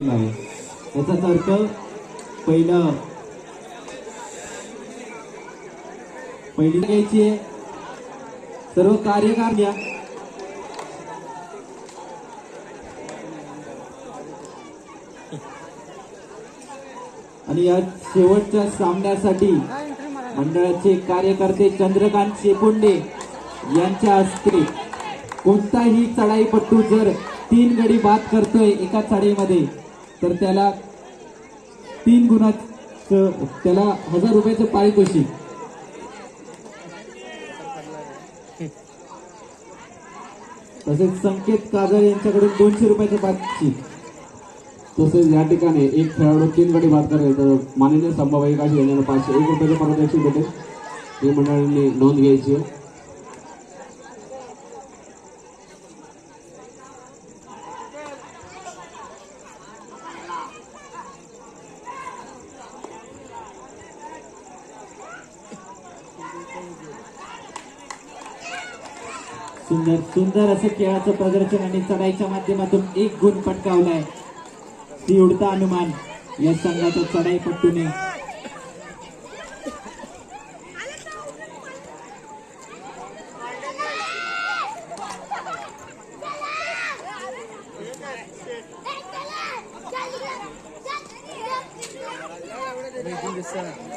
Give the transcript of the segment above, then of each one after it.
नाही. याचाच अर्थ पहिलं पहिली घ्यायची आहे. सर्व कार्यकार घ्या. आणि या शेवटच्या सामन्यासाठी मंडळाचे कार्यकर्ते चंद्रकांत शेपुंडे यांच्या हस्ते कोणताही चढाईपट्टू जर तीन गडी बाद करतोय एका चढाईमध्ये तर त्याला तीन गुणाचं त्याला हजार रुपयाचं पारितोषिक. तसेच संकेत काजळ यांच्याकडून दोनशे रुपयाचं पारितोषिक. तसेच या ठिकाणी एक खेळाडू तीन गडी बाद करेल तर माननीय संभाबाई काशी यांना पाचशे एक रुपयाचं पारितोषिक भेटेल. ही मंडळांनी नोंद घ्यायची आहे. सुंदर असं खेळाचं प्रदर्शन आणि चढाईच्या माध्यमातून एक गुण पटकावलाय ती उडता अनुमान या संघाच्या चढाईपट्टूने थांब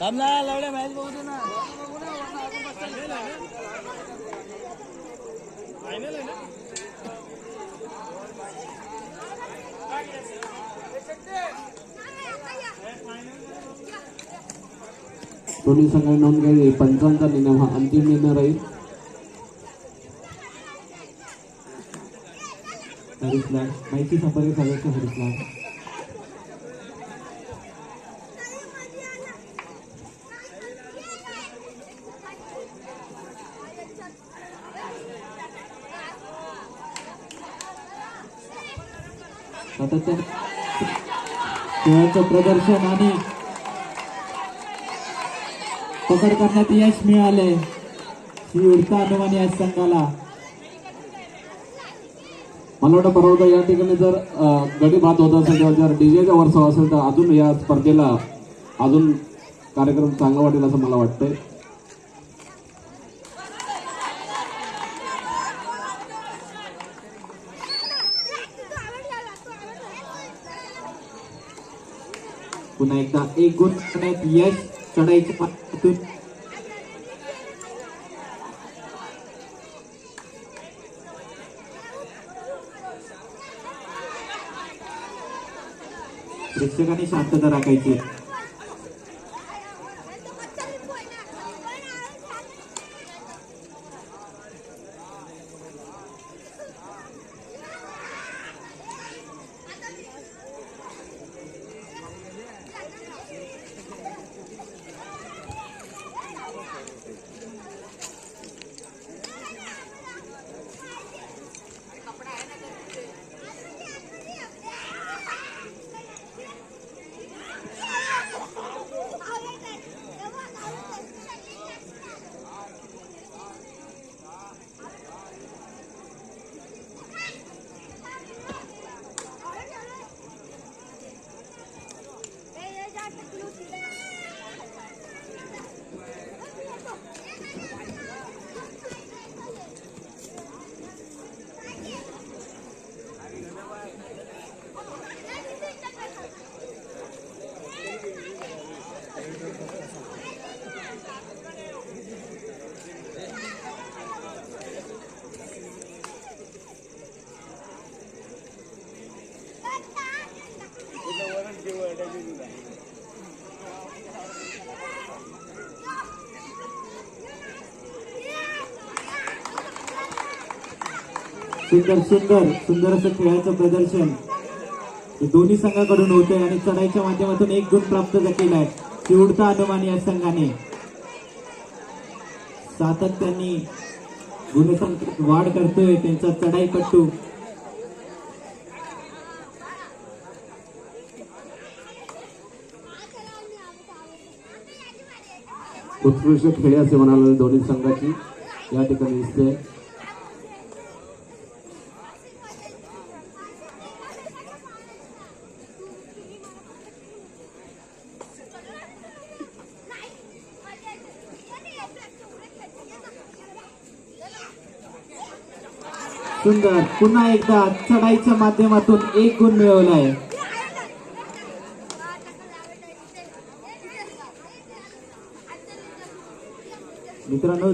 ना लवड्या मॅच बघू दे ना दोन्ही संघांनी नोंद घ्यावी पंचांचा निर्णय हा अंतिम निर्णय राहील. हरीशला माहिती संपर्क सदस्य हरीशला. सातत्याने खेळाचं प्रदर्शन आणि पकड करण्यात यश मिळाले. श्री उडता अनुमान या संघाला. मला वाटतं परवडतं या ठिकाणी जर गडी भात होत असेल किंवा जर डीजेचा वर्षाव असेल तर अजून या स्पर्धेला अजून कार्यक्रम चांगला वाटेल असं मला वाटतंय. पुन्हा एक गुण करण्यात यश चढाईच्या माध्यमातून प्रेक्षकांनी शांतता राखायची. सुंदर सुंदर सुंदर असं खेळाचं प्रदर्शन हे दोन्ही संघाकडून होतंय आणि चढाईच्या माध्यमातून एक गुण प्राप्त केलाय चिवडता अनुमान या संघाने. सातत्याने गुणसंख्येत वाढ करतोय त्यांचा चढाई पट्टू उत्कृष्ट खेळी असे म्हणाले दोन्ही संघाची. या ठिकाणी दिसते सुंदर पुन्हा एकदा चढाईच्या माध्यमातून एक गुण मिळवलाय. मित्रांनो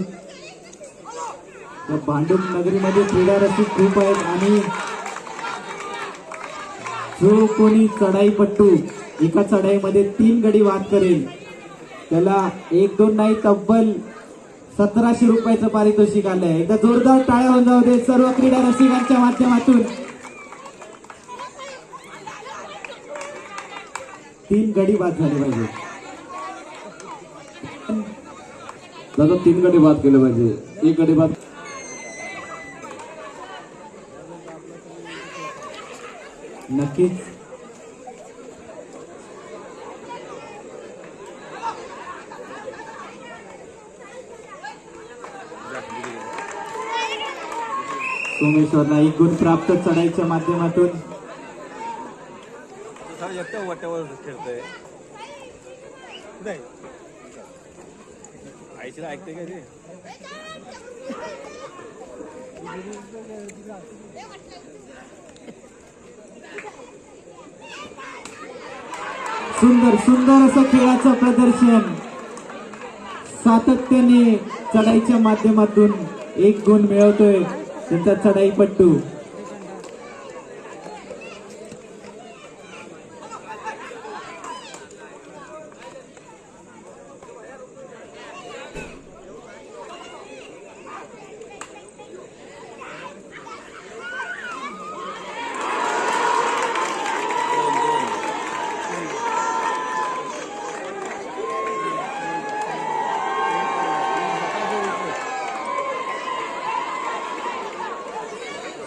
या भांडूप नगरीमध्ये क्रीडा रसिक खूप आहेत आणि जो कोणी चढाईपट्टू एका चढाईमध्ये तीन गडी वाद करेल त्याला एक दोन नाही तब्बल सतराशे रुपयाचं पारितोषिक आलंय. एकदा जोरदार टाळ्या होऊन जाऊ दे. सर्व क्रीडा रसिकांच्या माध्यमातून. तीन गडी बाद झाली पाहिजे. दादा तीन गडी बाद केले पाहिजे. एक गडी बाद नक्कीच. सोमेश्वरला एक गुण प्राप्त चढाईच्या माध्यमातून. वाट्यावर खेळतोय आईशीला ऐकते ते सुंदर सुंदर असं खेळाचं प्रदर्शन. सातत्याने चढाईच्या माध्यमातून एक गुण मिळवतोय. त्यांचा चढाईपट्टू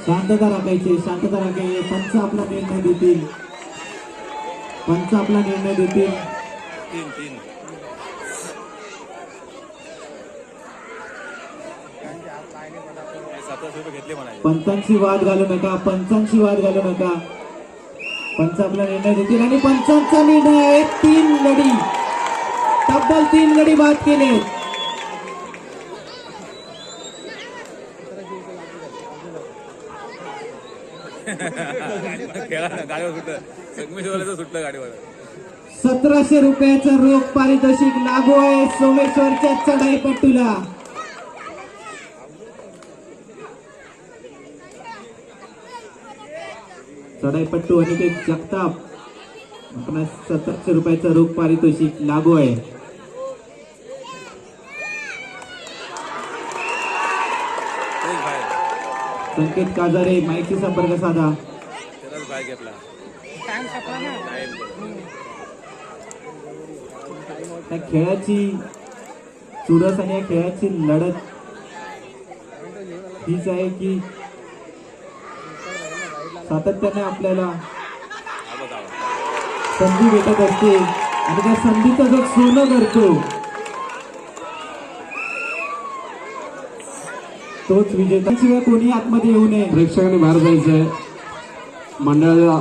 शांतता राखायची शांतता राखायची पंच आपला निर्णय देतील. पंच आपला निर्णय देतील. पंचांशी वाद घालू नका. पंचांशी वाद घालू नका. पंच आपला निर्णय देतील आणि पंचांचा निर्णय आहे तीन लढी तब्बल तीन लढी बाद केले संगमेश्वराचं सुटलं. गाडीवर. सतराशे रुपयाचं रोख पारितोषिक लागू आहे सोमेश्वरच्या चढाईपट्टूला. चढाईपट्टू अनिकेत जगताप आपणास सतराशे रुपयाचं रोख पारितोषिक लागू आहे. संकेत काजारे माहिती संपर्क साधा. त्यालाच त्या खेळाची चुरस आणि या खेळाची लढत हीच आहे की सातत्याने आपल्याला संधी भेटत असते. आणि त्या संधीचं जग सोनं करतो तोच विजेता. शिवाय कोणी आतमध्ये येऊ नये. प्रेक्षकांनी बाहेर जायचंय. मंडळाला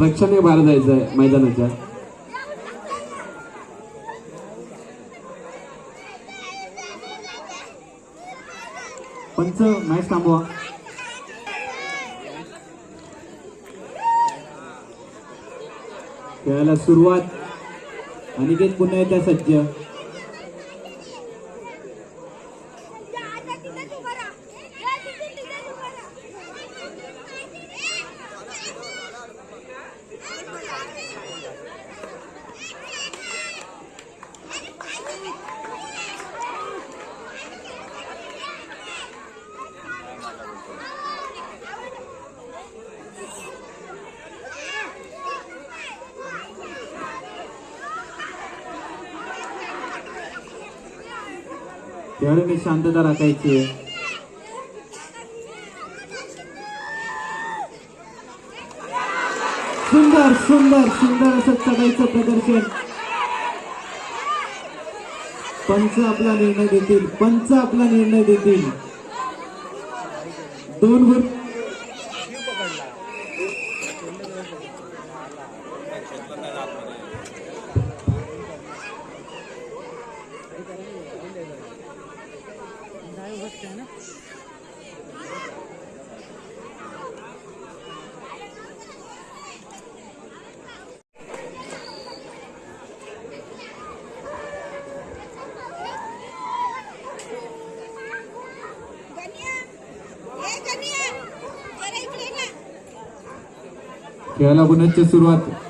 प्रेक्षकांनी बाहेर जायचं आहे मैदानाच्या. पंच मॅच थांबवा खेळायला सुरुवात. अनिकेत पुन्हा येत्या सज्ज. त्यावेळी मी शांतता राखायची. सुंदर सुंदर सुंदर असं चढायचं प्रदर्शन. पंच आपला निर्णय देतील पंच आपला निर्णय देतील. दोन गुण खेळाला पुनश्च सुरुवात.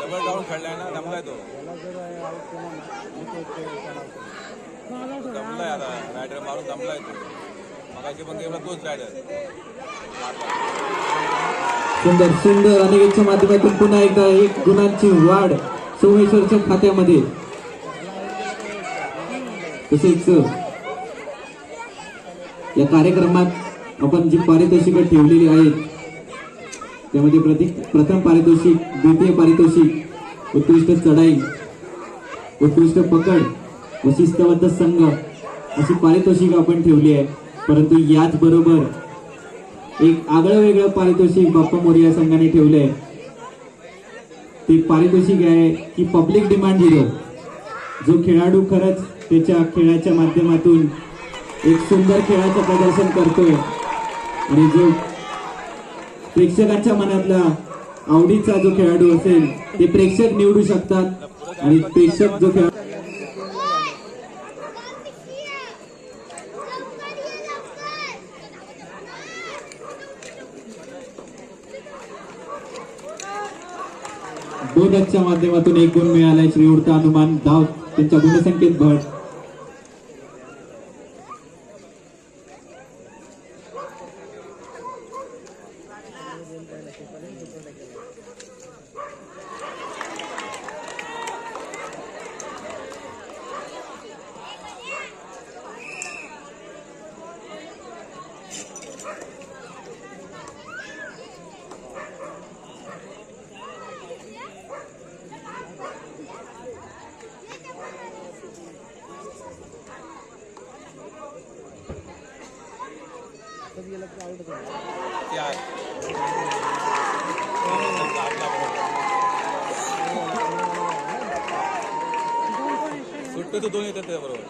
डबल डाऊन खेळलाय ना दमलाय तो. दमलाय आता रायडर मारून दमलाय तो. मगाशी पण गेला तोच रायडर सुंदर सुंदर अनिकेतच्या माध्यमातून पुन्हा एकदा एक गुणांची वाढ सोमेश्वरच्या खात्यामध्ये. तसेच या कार्यक्रमात आपण जी पारितोषिकं ठेवलेली आहेत त्यामध्ये प्रति प्रथम पारितोषिक द्वितीय पारितोषिक उत्कृष्ट चढाई उत्कृष्ट पकड व शिस्तबद्ध संघ अशी पारितोषिक आपण ठेवली आहे परंतु याच बरोबर एक आगळं वेगळं पारितोषिक बाप्पा मोरिया संघाने संघाने आहे. ते पारितोषिक आहे की पब्लिक डिमांड झिरो. जो खेळाडू खरंच त्याच्या खेळाच्या माध्यमातून एक सुंदर खेळाचं प्रदर्शन करतोय आणि जो प्रेक्षकांच्या मनातला आवडीचा जो खेळाडू असेल ते प्रेक्षक निवडू शकतात आणि प्रेक्षक जो खेळ बोनसच्या माध्यमातून एक गुण मिळालाय. श्री उडता हनुमान धाव त्यांच्या गुणसंख्येत भट ते आहे सुट्टे तर दोन येतात त्याबरोबर.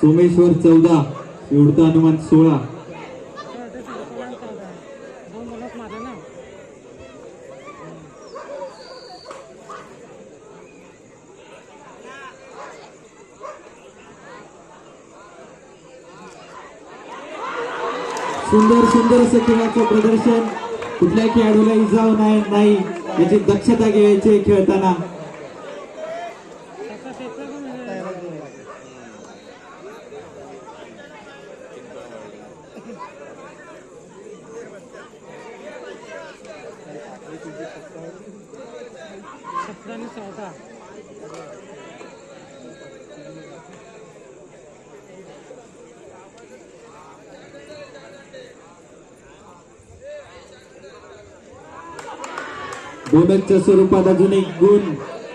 सोमेश्वर चौदा उडता हनुमान सोळा. सुंदर सुंदर असं खेळाचं प्रदर्शन. कुठल्या खेळाडूला इजा नाही नाही. याची दक्षता घ्यायची खेळताना. बोनसच्या स्वरूपात अजून एक गुण.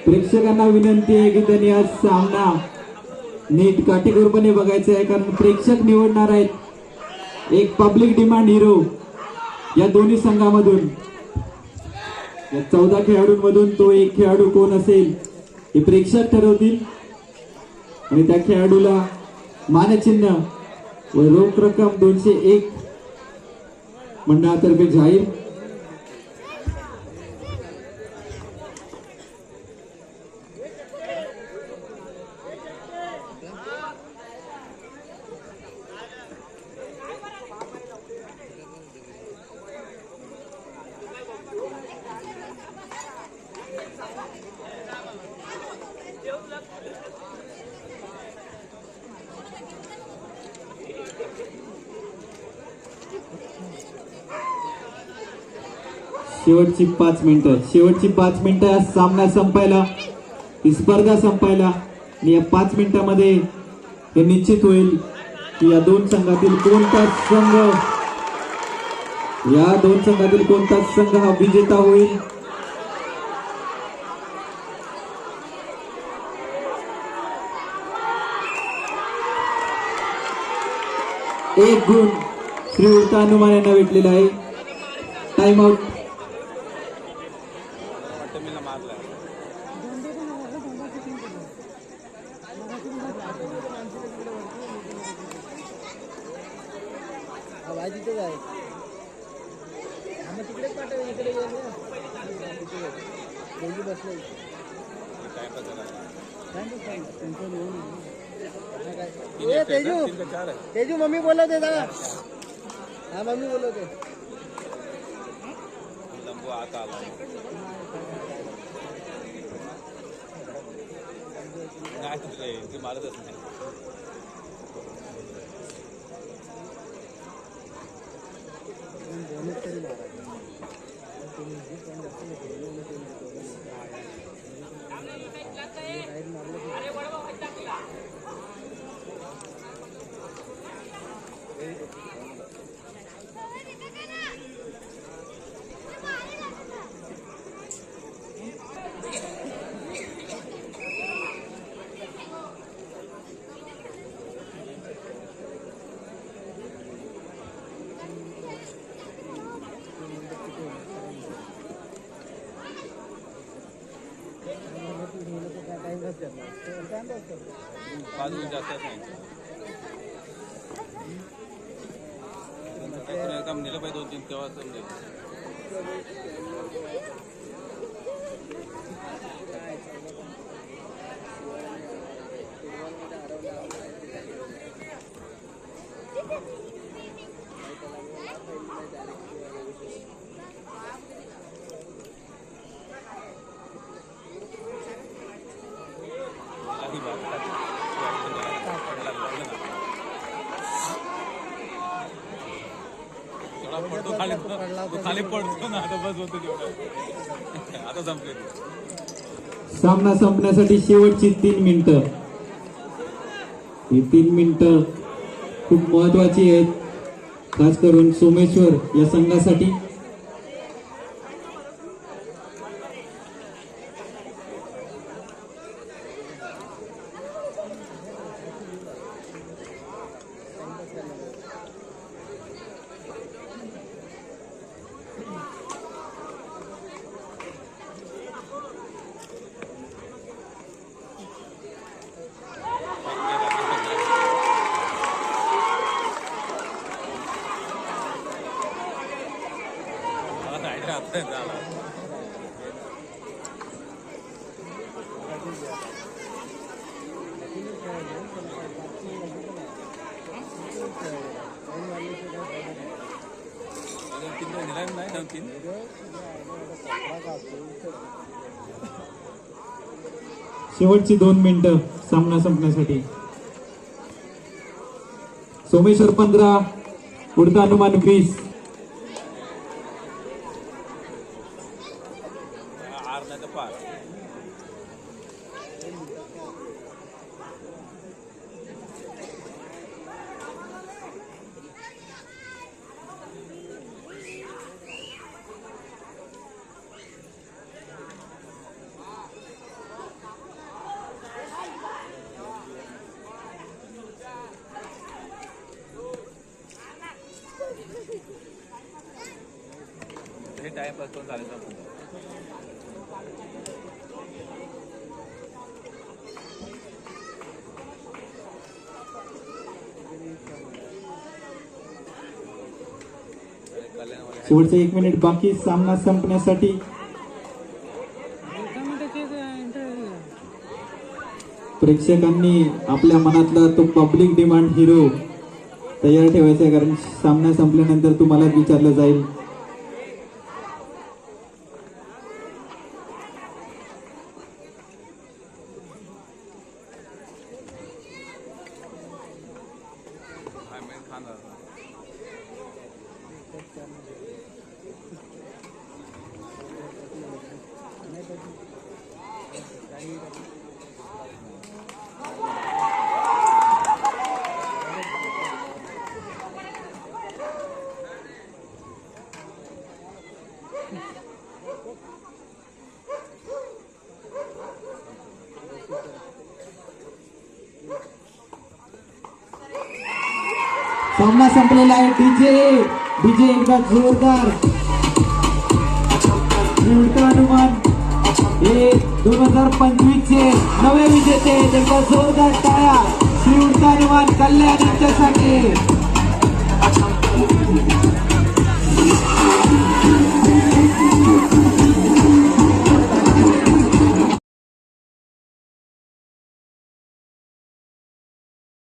प्रेक्षकांना विनंती आहे की त्यांनी आज सामना नीट काटेकोरपणे बघायचा आहे कारण प्रेक्षक निवडणार आहेत. एक पब्लिक डिमांड हिरो या दोन्ही संघामधून. या चौदा खेळाडूंमधून तो एक खेळाडू कोण असेल हे प्रेक्षक ठरवतील. आणि त्या खेळाडूला मानचिन्ह व रोख रक्कम दोनशे एक मंडळातर्फे जाहीर शेवटची पाच मिनिटं. शेवटची पाच मिनिटं या सामना संपायला. ही स्पर्धा संपायला. आणि या पाच मिनिटामध्ये हे निश्चित होईल की या दोन संघातील कोणता संघ या दोन संघातील कोणता संघ हा विजेता होईल. एक गुण श्री हनुमान यांना भेटलेला आहे. टाइम आउट वाटतं मी मारला तिथेच आहे बसले ए तेजू तेजू मम्मी बोलवते जा हा मम्मी बोलवते लंबू आता आला नाही तुझे पाच मिनिट जास्त नाही एकदम नेलं पाहिजे दोन तीन तेव्हा समजेल आधी बात तेवढा पडतो खाली तो खाली पडतो ना आता बस होतो आता संपले सामना संपण्यासाठी शेवटची तीन मिनिटं. ही तीन मिनिटं खूप महत्वाची आहेत. खास करून सोमेश्वर या संघासाठी. नाही शेवटची दोन मिनिटं सामना संपण्यासाठी. सोमेश्वर पंधरा उडता अनुमान वीस. टाइम एक मिनिट बाकी सामना संपण्यासाठी. प्रेक्षकांनी आपल्या मनातला तो पब्लिक डिमांड हिरो तयार ठेवायचा कारण सामना संपल्यानंतर तुम्हाला विचारलं जाईल. सामना संपलेला आहे. डीजे डीजे एकदा जोरदार. हनुमान हे दोन हजार पंचवीस चे नवे विजेते एकदा जोरदार टाळ्या. श्री उलटा अनुमान कल्याण यांच्यासाठी.